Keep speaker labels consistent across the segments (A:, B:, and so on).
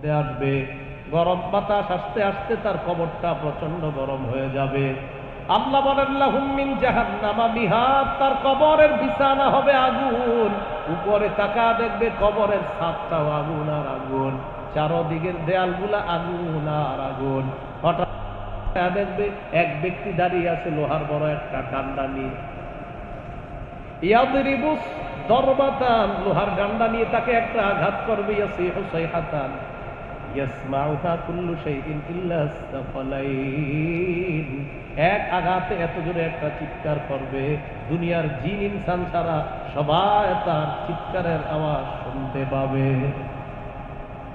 A: মধ্যে আসবে। গরম বাতাস আসতে আসতে তার কবরটা প্রচণ্ড গরম হয়ে যাবে। আল্লাহ বলেন জাহান্নামা মিহাদ তার কবরের বিছানা হবে আগুন। উপরে তাকা দেখবে কবরের ছাদটাও আগুন আর আগুন। চারদিকের দেয়ালগুলা আগুন আর আগুন। হঠাৎ দেখবে এক ব্যক্তি দাঁড়িয়ে আছে লোহার বড় একটা ডান্ডা নিয়ে। ইয়াদরিবুস দরবাতান, লোহার ডান্ডা নিয়ে তাকে একটা আঘাত করবে, ইয়াসিহু সাইহাতান। এক আঘাতে এত জোরে একটা চিৎকার করবে, দুনিয়ার জিন ইনসান ছাড়া সবাই তার চিৎকারের আওয়াজ শুনতে পাবে।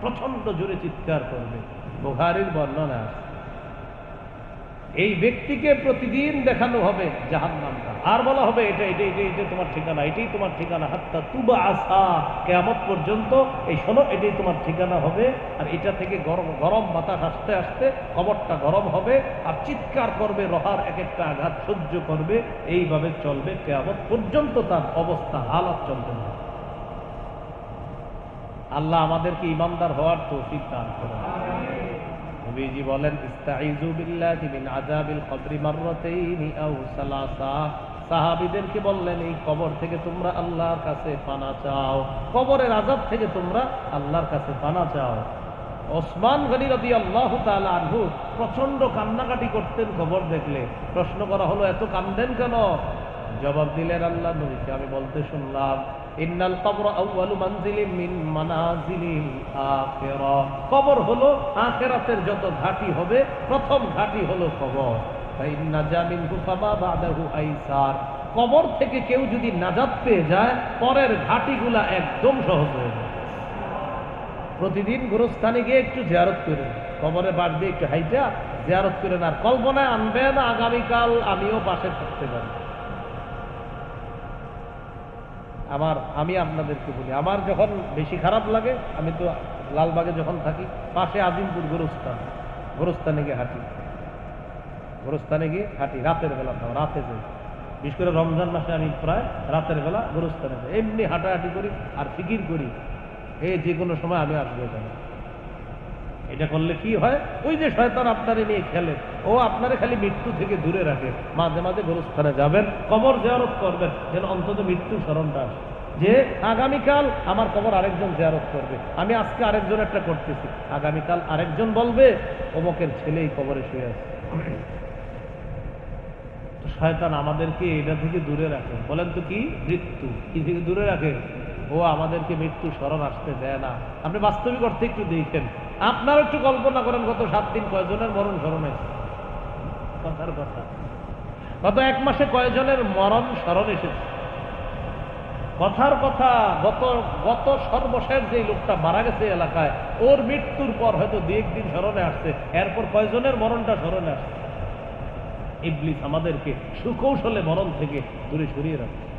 A: প্রচণ্ড জোরে চিৎকার করবে। বোহারির বর্ণনা আছে। এই ব্যক্তিকে প্রতিদিন দেখানো হবে জাহান নামটা আর বলা হবে, এটা এটা এটা এটা তোমার ঠিকানা, এটাই তোমার ঠিকানা। হাত্তা তুবা আসা কেমত পর্যন্ত এই শোনো, এটাই তোমার ঠিকানা হবে। আর এটা থেকে গরম গরম বাতাস আসতে আসতে কবরটা গরম হবে, আর চিৎকার করবে রহার এক একটা আঘাত সহ্য করবে, এইভাবে চলবে কেমত পর্যন্ত তার অবস্থা, হালাত চলবে না। আল্লাহ আমাদেরকে ইমানদার হওয়ার দান করে নবীজি বলেন ইস্তাইযু বিল্লাহি মিন আযাবিল কবরি মাররাতাইনি আও সালাসা। সাহাবীদেরকে বললেন, এই কবর থেকে তোমরা আল্লাহর কাছে পানা চাও। কবরের আযাব থেকে তোমরা আল্লাহর কাছে পানা চাও। ওসমান গনি রবি আল্লাহ আনহু প্রচণ্ড কান্নাকাটি করতেন খবর দেখলে। প্রশ্ন করা হলো, এত কান্দেন কেন? জবাব দিলেন আল্লাহ নবীকে। আমি বলতে শুনলাম কবর আউয়ালু মানজিলিম মিন হলো আখিরাতের যত ঘাটি হবে, প্রথম ঘাটি হলো কবর। তাই নাজা মিনহু ফামা বাদাহু কবর থেকে কেউ যদি নাজাত পেয়ে যায়, পরের ঘাটিগুলা একদম সহজ হয়ে যায়। প্রতিদিন গুরুস্থানে গিয়ে একটু জিয়ারত করেন। কবরে বাদ দিয়ে একটু হাইটা, জিয়ারত করেন আর কল্পনায় আনবেন, আগামীকাল আমিও পাশে থাকতে পারি। আমার, আমি আপনাদেরকে বলি, আমার যখন বেশি খারাপ লাগে, আমি তো লালবাগে যখন থাকি, পাশে আজিমপুর গোরস্থান, গোরস্থানে গিয়ে হাঁটি। গোরস্থানে গিয়ে হাঁটি, রাতের বেলা তো রাতে যাই। বিশেষ করে রমজান মাসে আমি প্রায় রাতের বেলা গোরস্থানে যাই। এমনি হাঁটাহাঁটি করি আর ফিকির করি এই যে কোনো সময় আমি আসব এখানে। এটা করলে কি হয়? ওই যে শয়তান আপনারে নিয়ে খেলে। ও আপনারে খালি মৃত্যু থেকে দূরে রাখে। মাঝে মাঝে গোরস্থানে যাবেন, কবর জিয়ারত করবেন, যেন অন্তত মৃত্যুর স্মরণটা আসে। যে আগামীকাল আমার কবর আরেকজন জিয়ারত করবে। আমি আজকে আরেকজন একটা করতেছি। আগামীকাল আরেকজন বলবে, অমকের ছেলেই কবরে শুয়ে আছে। শয়তান আমাদেরকে এটা থেকে দূরে রাখে। বলেন তো কি? মৃত্যু। কি থেকে দূরে রাখে? ও আমাদেরকে মৃত্যু স্মরণ আসতে দেয় না। আপনি বাস্তবিক অর্থে একটু দেখেন। আপনারা একটু কল্পনা করেন, গত সাত দিন কয়জনের মরণ স্মরণ হয়েছে কথার কথা। গত এক মাসে কয়জনের মরণ স্মরণ এসেছে? কথার কথা, গত গত সর্বশেষ যে লোকটা মারা গেছে এলাকায়, ওর মৃত্যুর পর হয়তো দু একদিন স্মরণে আসছে, এরপর কয়জনের মরণটা স্মরণে আসছে? ইবলিস আমাদেরকে সুকৌশলে মরণ থেকে দূরে সরিয়ে রাখে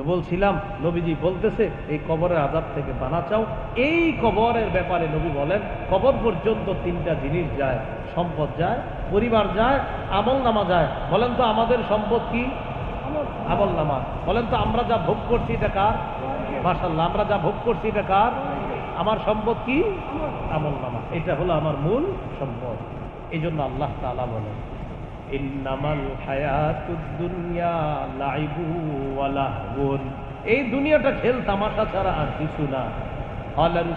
A: তো বলছিলাম, নবীজি বলতেছে, এই কবরের আজাব থেকে বানা চাও এই কবরের ব্যাপারে নবী বলেন, কবর পর্যন্ত তিনটা জিনিস যায়, সম্পদ যায়, পরিবার যায়, আমল নামা যায়। বলেন তো আমাদের সম্পদ কি? আমল নামা। বলেন তো আমরা যা ভোগ করছি এটা কার? মাসাল্লাহ আমরা যা ভোগ করছি এটা কার? আমার সম্পদ কি? আমল নামা। এটা হলো আমার মূল সম্পদ। এই জন্য আল্লাহ তালা বলেন এই দুনিয়াটা খেল তামাশা ছাড়া আর কিছু না। আদম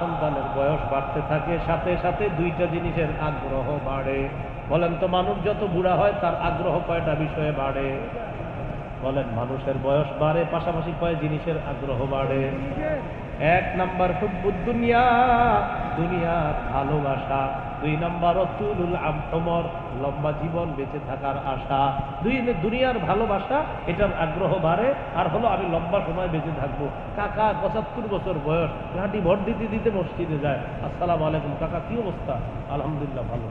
A: সন্তানের বয়স বাড়তে থাকে, সাথে সাথে দুইটা জিনিসের আগ্রহ বাড়ে। বলেন তো, মানুষ যত বুড়া হয় তার আগ্রহ কয়টা বিষয়ে বাড়ে? বলেন, মানুষের বয়স বাড়ে, পাশাপাশি কয় জিনিসের আগ্রহ বাড়ে। এক নাম্বার হুব্বুদ দুনিয়া, দুনিয়ার ভালোবাসা। দুই নাম্বার অতুলুল আমর লম্বা জীবন বেঁচে থাকার আশা। দুই দুনিয়ার ভালোবাসা, এটার আগ্রহ বাড়ে, আর হলো আমি লম্বা সময় বেঁচে থাকব। কাকা, পঁচাত্তর বছর বয়স, ঘাটি ভোট দিতে দিতে মসজিদে যায়। আসসালাম আলাইকুম, কাকা, কি অবস্থা? আলহামদুলিল্লাহ, ভালো।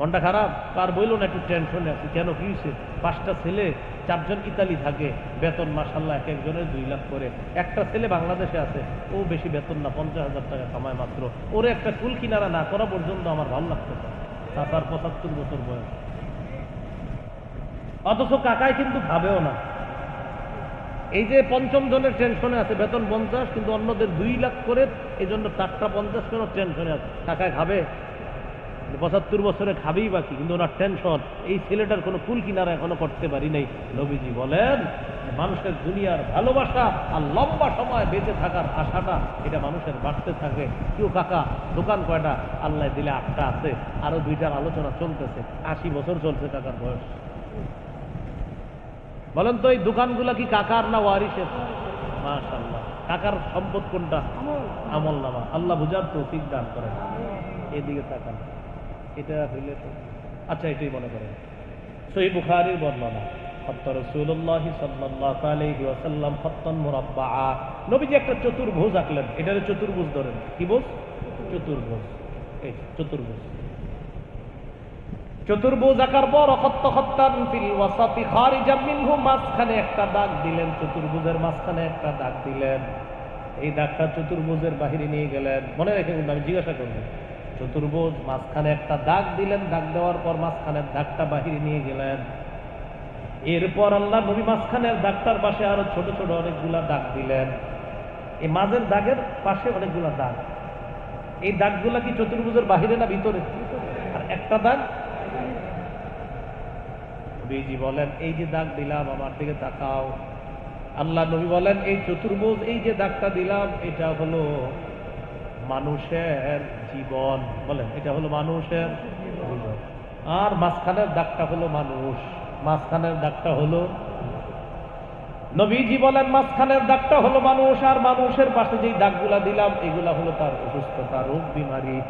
A: মনটা খারাপ? কার বইল না একটু টেনশনে আছে? কেন, কি হয়েছে পাঁচটা ছেলে চারজন ইতালি থাকে, বেতন মাসাল্লাহ এক একজনের দুই লাখ করে। একটা ছেলে বাংলাদেশে আছে, ও বেশি বেতন না, পঞ্চাশ হাজার টাকা কামায় মাত্র। ওরে একটা কুল কিনারা না করা পর্যন্ত আমার ভালো লাগতেছে তার পঁচাত্তর বছর বয়স। অথচ কাকাই কিন্তু ভাবেও না। এই যে পঞ্চম জনের টেনশনে আছে, বেতন পঞ্চাশ, কিন্তু অন্যদের দুই লাখ করে এই জন্য চারটা পঞ্চাশ কোনো টেনশনে আছে। কাকায় খাবে পঁচাত্তর বছরে খাবেই বাকি কিন্তু ওনার টেনশন এই ছেলেটার কোনো কুল কিনারা এখনও করতে পারি নাই। নবীজি বলেন, মানুষের দুনিয়ার ভালোবাসা আর লম্বা সময় বেঁচে থাকার আশাটা এটা মানুষের বাড়তে থাকে। কেউ কাকা, দোকান কয়টা? আল্লাহ দিলে আটটা আছে। আরও দুইটার আলোচনা চলতেছে। আশি বছর চলছে কাকার বয়স। বলেন তো, এই দোকানগুলা কি কাকার না ওয়ারিসের? মাশাল্লাহ কাকার সম্পদ কোনটা? আমল নামা। আল্লাহ বুঝার তো ঠিক দান করেন। এদিকে তাকান। এটা হইলে আচ্ছা এটাই মনে করেন। সই বুখারির বর্ণনা একটা চতুর্ভুজ আঁকলেন। চতুর্ভুজ ধরেন। কি বোঝ চতুর্ভুজ। এই চতুর্ভুজ। চতুর্ভুজ আকার পর মাঝখানে একটা দাগ দিলেন, চতুর্ভুজের মাঝখানে একটা দাগ দিলেন। এই দাগটা চতুর্ভুজের বাহিরে নিয়ে গেলেন। মনে রেখে আমি জিজ্ঞাসা করব। চতুর্ভুজ, মাঝখানে একটা দাগ দিলেন, দাগ দেওয়ার পর মাঝখানের দাগটা বাহিরে নিয়ে গেলেন। এরপর আল্লাহ নবী মাঝখানের দাগটার পাশে আরও ছোট ছোট অনেকগুলা দাগ দিলেন। এই মাঝের দাগের পাশে অনেকগুলা দাগ। এই দাগগুলা কি চতুর্ভুজের বাহিরে না ভিতরে? আর একটা দাগ? নবীজি বলেন, এই যে দাগ দিলাম, আমার দিকে তাকাও। আল্লাহ নবী বলেন, এই চতুর্ভুজ, এই যে দাগটা দিলাম, এটা হলো মানুষের জীবন, বলেন, এটা হলো মানুষের আর মাঝখানের দাগটা হলো মানুষ। মাঝখানের দাগটা হলো নবীজি বলেন, মাঝখানের দাগটা হলো মানুষ, আর মানুষের পাশে যেই দাগগুলা দিলাম, এগুলা হলো তার অসুস্থতা, রোগ বিমারি।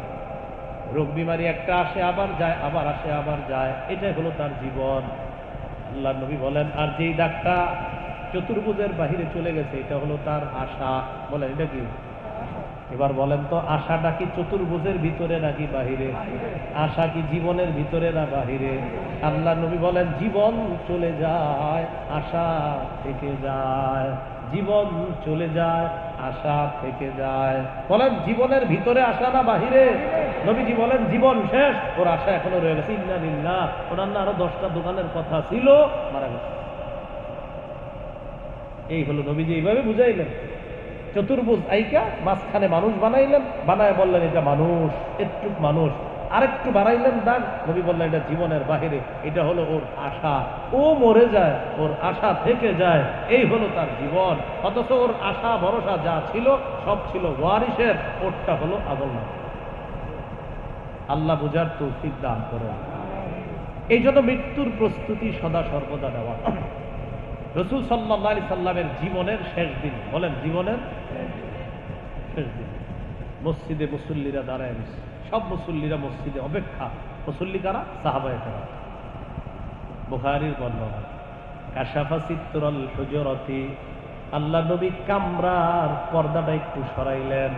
A: রোগ বিমারি একটা আসে, আবার যায়, আবার আসে, আবার যায়। এটাই হলো তার জীবন। আল্লাহ নবী বলেন, আর যেই দাগটা চতুর্ভুজের বাহিরে চলে গেছে, এটা হলো তার আশা। বলেন, এটা কি? এবার বলেন তো, আশাটা কি চতুর্ভুজের ভিতরে নাকি বাহিরে? আশা কি জীবনের ভিতরে না বাহিরে? আল্লাহ নবী বলেন, জীবন চলে যায়, আশা থেকে যায়। জীবন চলে যায়, আশা থেকে যায়। বলেন, জীবনের ভিতরে আশা না বাহিরে? নবীজি বলেন, জীবন শেষ, ওর আশা এখনও রয়ে গেছে। ইন্না নিল্লা ওনার না আরও দশটা দোকানের কথা ছিল, মারা গেছে। এই হলো নবীজি, এইভাবে বুঝাইলেন। চতুর্ভুজ আইকা, মাঝখানে মানুষ বানাইলেন, বানায় বললেন এটা মানুষ একটু মানুষ। আরেকটু বাড়াইলেন দাগ, নবী বললেন এটা জীবনের বাহিরে, এটা হলো ওর আশা। ও মরে যায়, ওর আশা থেকে যায়, এই হলো তার জীবন। অথচ ওর আশা, ভরসা যা ছিল, সব ছিল ওয়ারিসের ওরটা হলো আগল আল্লাহ বুঝার দান করে। এই জন্য মৃত্যুর প্রস্তুতি সদা সর্বদা দেওয়া রসুল সাল্লাহ সাল্লামের জীবনের শেষ দিন। বলেন, জীবনের শেষ দিন। মসজিদে মুসল্লিরা দাঁড়ায় সব মুসল্লিরা মসজিদে অপেক্ষা। মুসল্লি কারা? সাহাবায় কারা বুখারির বর্ণনা। কাশাফা চিত্তরল হুজরতি। আল্লাহ নবী কামরার পর্দাটা একটু সরাইলেন।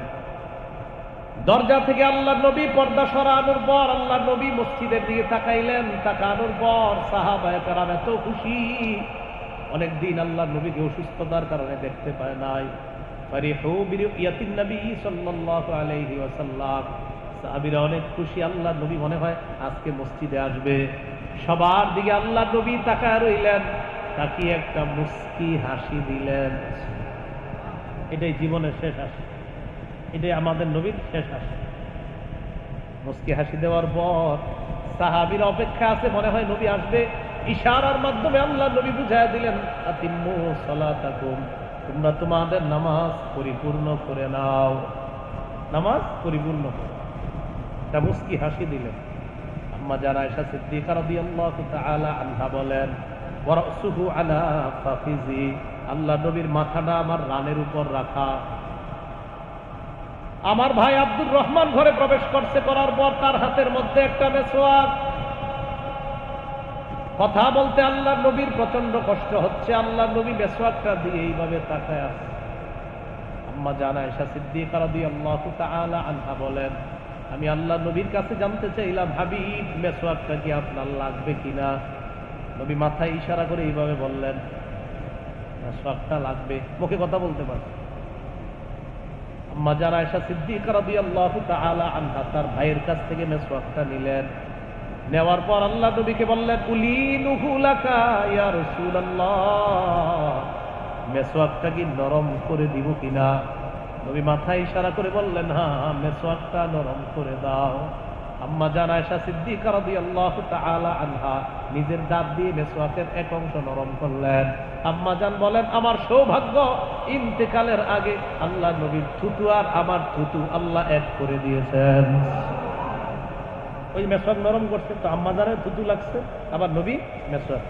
A: দরজা থেকে আল্লাহ নবী পর্দা সরানোর পর আল্লাহ নবী মসজিদের দিকে তাকাইলেন। তাকানোর পর সাহাবায় কারাম এত খুশি। অনেকদিন আল্লাহ নবীকে অসুস্থতার কারণে দেখতে পায় নাই। অনেক খুশি, আল্লাহ নবী মনে হয় আজকে মসজিদে আসবে। সবার দিকে আল্লাহ নবী তাকায় রইলেন, তাকিয়ে একটা মুস্কি হাসি দিলেন। এটাই জীবনের শেষ হাসি। এটাই আমাদের নবীর শেষ হাসি। মুস্কি হাসি দেওয়ার পর সাহাবির অপেক্ষা আছে, মনে হয় নবী আসবে। ইশারার মাধ্যমে আল্লাহ নবী বুঝায় দিলেন তোমরা তোমাদের নামাজ পরিপূর্ণ করে নাও। নামাজ পরিপূর্ণ করো। মুস্কি হাসি দিলেন। আম্মা যারা এসা বলেন আল্লাহ নবীর মাথাটা আমার রানের উপর রাখা। আমার ভাই আব্দুর রহমান ঘরে প্রবেশ করছে, করার পর তার হাতের মধ্যে একটা মেসোয়াক কথা বলতে আল্লাহ নবীর প্রচণ্ড কষ্ট হচ্ছে। আল্লাহ নবী মেসোয়াকটা দিয়ে এইভাবে তাকায় আছে। আম্মা জানা এসা সিদ্দিকা রাদিয়াল্লাহু তাআলা আনহা বলেন, আমি আল্লাহ নবীর কাছে জানতে চাইলাম হাবিব মেসোয়াকটা কি আপনার লাগবে কিনা? নবী মাথায় ইশারা করে এইভাবে বললেন মেসোয়াকটা লাগবে। মুখে কথা বলতে পারছে আম্মা যারা এসা সিদ্দিকা রাদিয়াল্লাহু তাআলা আনহা তার ভাইয়ের কাছ থেকে মেসওয়াকটা নিলেন। নেওয়ার পর আল্লাহ নবীকে বললেন মেসওয়াকটা কি নরম করে দিব কিনা? নবী মাথায় ইশারা করে বললেন হ্যাঁ মেসওয়াকটা নরম করে দাও। আম্মা জান আয়েশা সিদ্দিকা রাদিয়াল্লাহু তাআলা আনহা নিজের দাঁত দিয়ে মেসওয়াকের এক অংশ নরম করলেন। আম্মা জান বলেন, আমার সৌভাগ্য, ইন্তেকালের আগে আল্লাহ নবীর থুতু আর আমার থুতু আল্লাহ এক করে দিয়েছেন। ওই মেসওয়াক নরম করছে, তো আম্মা জানের থুতু লাগছে, আবার নবী মেসওয়াক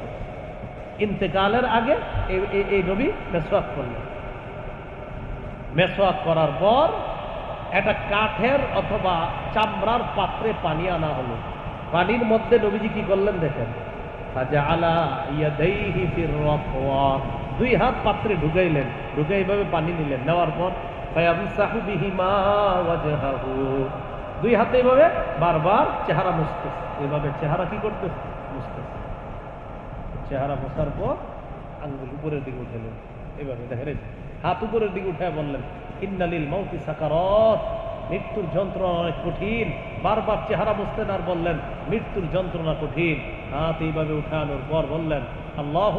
A: ইন্তেকালের আগে এই- নবী মেসওয়াক করলেন। মেসওয়াক করার পর একটা কাঠের অথবা চামড়ার পাত্রে পানি আনা হলো। পানির মধ্যে নবীজি কি করলেন দেখেন। দুই হাত পাত্রে ঢুকাইলেন, ঢুকে এইভাবে পানি নিলেন। নেওয়ার পর দুই হাতে এইভাবে বারবার চেহারা মুছতেছে। এইভাবে চেহারা কি করতেছে? মুছতেছে। চেহারা মোছার পর আঙ্গুল উপরের দিকে উঠেলেন এভাবে দেখেন হাত উপরের দিকে উঠে বললেন, ইন্নালিল মৌতি সাকারত। মৃত্যুর যন্ত্রণা অনেক কঠিন। বারবার চেহারা মুছতেন আর বললেন, মৃত্যুর যন্ত্রণা কঠিন। হাত এইভাবে উঠানোর পর বললেন আল্লাহ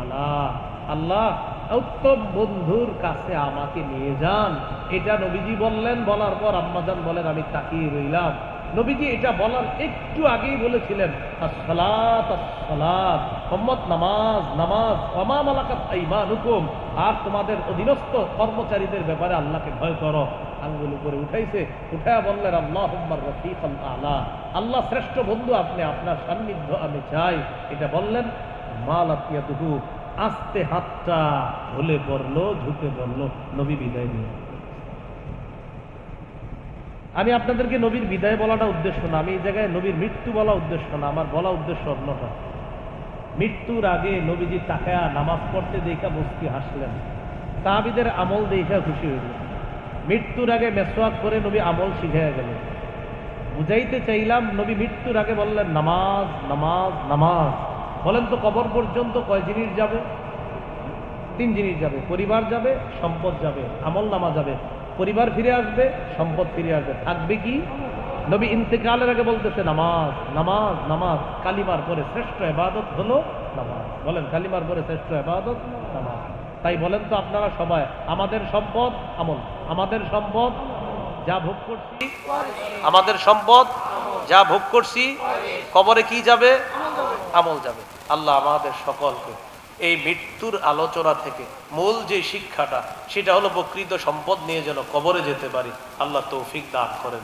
A: আলা। আল্লাহ উত্তম বন্ধুর কাছে আমাকে নিয়ে যান। এটা নবীজি বললেন, বলার পর আম্মাজান বলেন, আমি তাকিয়ে রইলাম। নবীজি এটা বলার একটু আগেই বলেছিলেন মোহাম্মদ নামাজ নামাজ মালাকাত আইমানুকুম। আর তোমাদের অধীনস্থ কর্মচারীদের ব্যাপারে আল্লাহকে ভয় করো। আঙ্গুল উপরে উঠাইছে, উঠায়া বললেন আল্লাহ রফিক আল্লাহ আল্লাহ শ্রেষ্ঠ বন্ধু, আপনি আপনার সান্নিধ্য আমি চাই। এটা বললেন মাল দুহু আস্তে হাতটা হলে পড়ল, ঝুঁকে পড়ল নবী বিদায় নিয়ে। আমি আপনাদেরকে নবীর বিদায় বলাটা উদ্দেশ্য না, আমি এই জায়গায় নবীর মৃত্যু বলা উদ্দেশ্য না, আমার বলা উদ্দেশ্য অন্যটা। মৃত্যুর আগে নবীজি তাকায়া নামাজ পড়তে দেখা মুস্কি হাসলেন। তাহাবিদের আমল দেখা খুশি হইল। মৃত্যুর আগে মেসোয়াক করে নবী আমল শিখাইয়া গেলেন বুঝাইতে চাইলাম, নবী মৃত্যুর আগে বললেন, নামাজ নামাজ নামাজ। বলেন তো কবর পর্যন্ত কয় জিনিস যাবে? তিন জিনিস যাবে। পরিবার যাবে, সম্পদ যাবে, আমল নামা যাবে। পরিবার ফিরে আসবে, সম্পদ ফিরে আসবে। থাকবে কি? নবী ইন্তেকালের আগে বলতেছে, নামাজ নামাজ নামাজ। কালিমার পরে শ্রেষ্ঠ এবাদত হলো নামাজ। বলেন, কালিমার পরে শ্রেষ্ঠ এবাদত নামাজ। তাই বলেন তো আপনারা সবাই, আমাদের সম্পদ আমল, আমাদের সম্পদ যা ভোগ করছি, আমাদের সম্পদ যা ভোগ করছি, কবরে কি যাবে? আমল যাবে। আল্লাহ আমাদের সকলকে এই মৃত্যুর আলোচনা থেকে মূল যে শিক্ষাটা, সেটা হলো প্রকৃত সম্পদ নিয়ে যেন কবরে যেতে পারি। আল্লাহ তৌফিক দান করেন।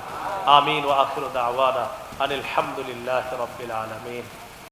A: আমিন ও আখির দাওয়ানা আনিল হামদুলিল্লাহ রবিল আলমিন।